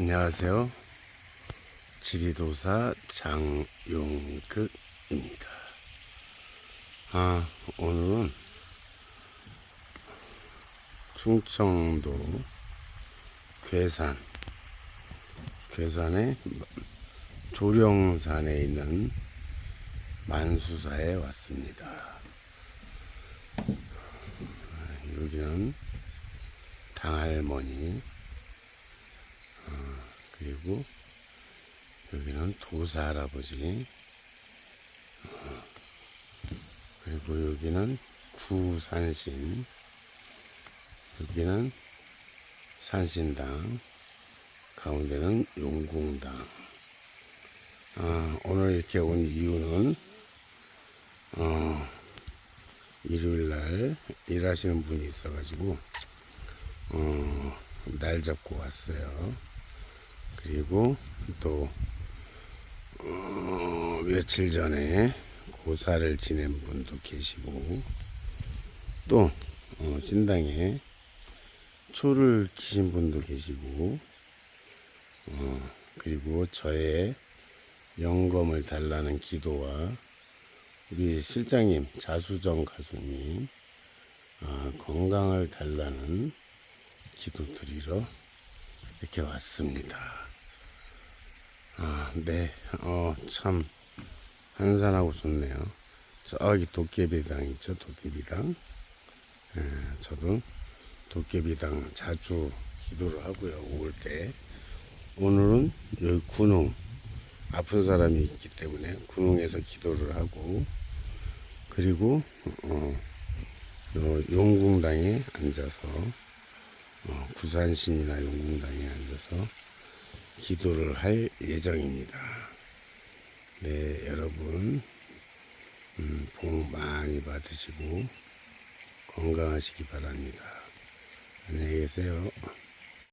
안녕하세요. 지리도사 장용극입니다. 아, 오늘은 충청도 괴산, 괴산의 조령산에 있는 만수사에 왔습니다. 여기는 당할머니, 그리고 여기는 도사 할아버지. 어, 그리고 여기는 구산신. 여기는 산신당. 가운데는 용궁당. 아, 오늘 이렇게 온 이유는 어, 일요일날 일하시는 분이 있어가지고 어, 날 잡고 왔어요. 그리고 또 어, 며칠 전에 고사를 지낸 분도 계시고 또 어, 신당에 초를 키신 분도 계시고 어, 그리고 저의 영검을 달라는 기도와 우리 실장님 자수정 가수님 아, 건강을 달라는 기도 드리러 이렇게 왔습니다. 아, 네, 어, 참, 한산하고 좋네요. 저기 도깨비당 있죠, 도깨비당. 예, 저도 도깨비당 자주 기도를 하고요, 올 때. 오늘은 여기 군웅, 아픈 사람이 있기 때문에 군웅에서 기도를 하고, 그리고, 어, 요 용궁당에 앉아서, 어, 구산신이나 용궁당에 앉아서 기도를 할 예정입니다. 네, 여러분, 음, 복 많이 받으시고 건강하시기 바랍니다. 안녕히 계세요.